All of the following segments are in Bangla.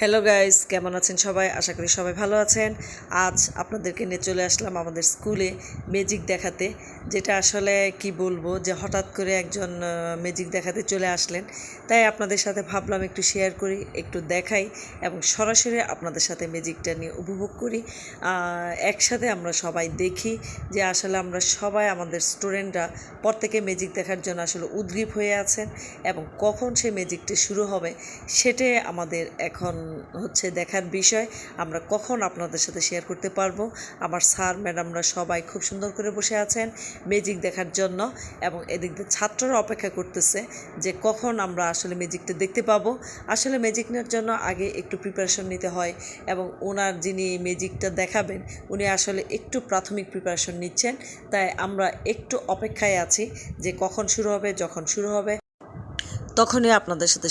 হ্যালো গাইস কেমন আছেন সবাই? আশা করি সবাই ভালো আছেন। আজ আপনাদেরকে নিয়ে চলে আসলাম আমাদের স্কুলে ম্যাজিক দেখাতে, যেটা আসলে কি বলব, যে হঠাৎ করে একজন ম্যাজিক দেখাতে চলে আসলেন। তাই আপনাদের সাথে ভাবলাম একটু শেয়ার করি, একটু দেখাই, এবং সরাসরি আপনাদের সাথে ম্যাজিকটা নিয়ে উপভোগ করি। একসাথে আমরা সবাই দেখি যে আসলে আমরা সবাই আমাদের স্টুডেন্টরা প্রত্যেকে ম্যাজিক দেখার জন্য আসলে উদ্গ্রীব হয়ে আছেন, এবং কখন সেই ম্যাজিকটা শুরু হবে, সেটাই আমাদের এখন হচ্ছে দেখার বিষয়। আমরা কখন আপনাদের সাথে শেয়ার করতে পারব? আমার স্যার ম্যাডামরা সবাই খুব সুন্দর করে বসে আছেন ম্যাজিক দেখার জন্য এবং এদিক দিয়ে ছাত্ররা অপেক্ষা করতেছে যে কখন আমরা আসলে ম্যাজিকটা দেখতে পাবো। আসলে ম্যাজিক নেওয়ার জন্য আগে একটু প্রিপারেশন নিতে হয় এবং ওনার যিনি ম্যাজিকটা দেখাবেন, উনি আসলে একটু প্রাথমিক প্রিপারেশন নিচ্ছেন। তাই আমরা একটু অপেক্ষায় আছি যে কখন শুরু হবে, যখন শুরু হবে। তখনই আপনাদের সাথে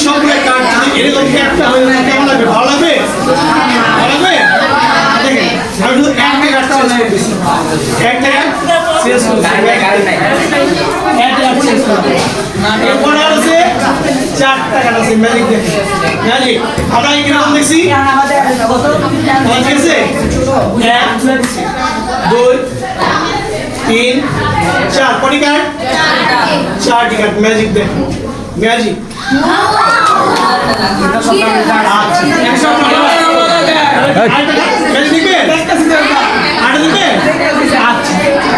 এই সবগুলো এরকম একটা হয়ে কেমন লাগবে ভালো লাগবে? ভালো লাগবে? দেখেন আমি শুধু একটা করে করে করে চারটা কার্ড আছে। ম্যাজিক দেখে ম্যাজিক আমরা এই কীরকম দেখছি? ঠিক আছে? এক দুই তিন চার। কটি কার্ড চারটি। কার্ড ম্যাজিক দেখো ম্যাজিক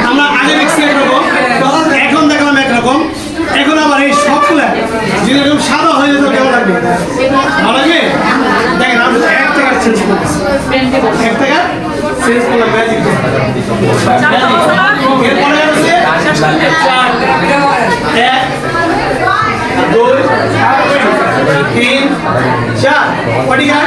আমরা আগে এখন দেখলাম একরকম এখন আবার এই সবগুলা যেরকম সাদা হয়ে কেমন লাগবে ভালো লাগবে দেখেন এক টাকা চেঞ্জ করতেছি এক টাকা চেঞ্জ করলাম ম্যাজিক এরপরে আছে এক তিন চার কটি গান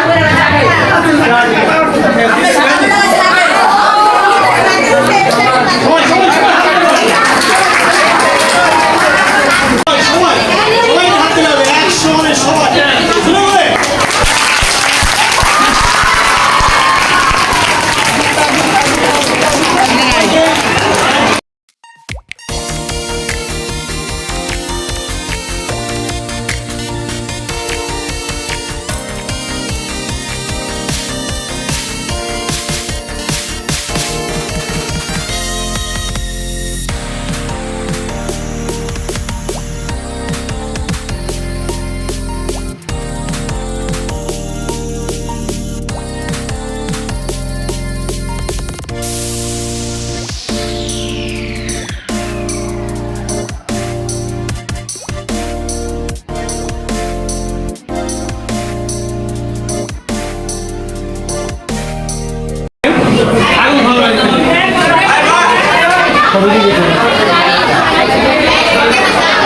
Thank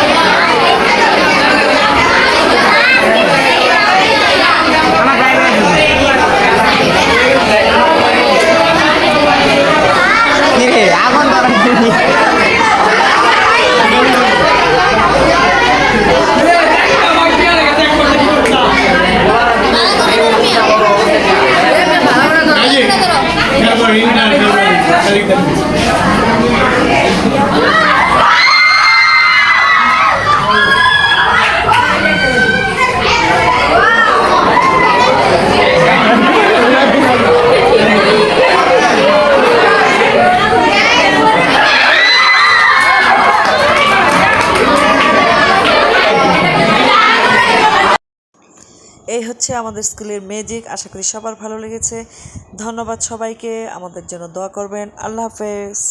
you. এই হচ্ছে আমাদের স্কুলের ম্যাজিক আশা করি সবার ভালো লেগেছে। ধন্যবাদ সবাইকে, আমাদের জন্য দোয়া করবেন। আল্লাহ হাফেজ।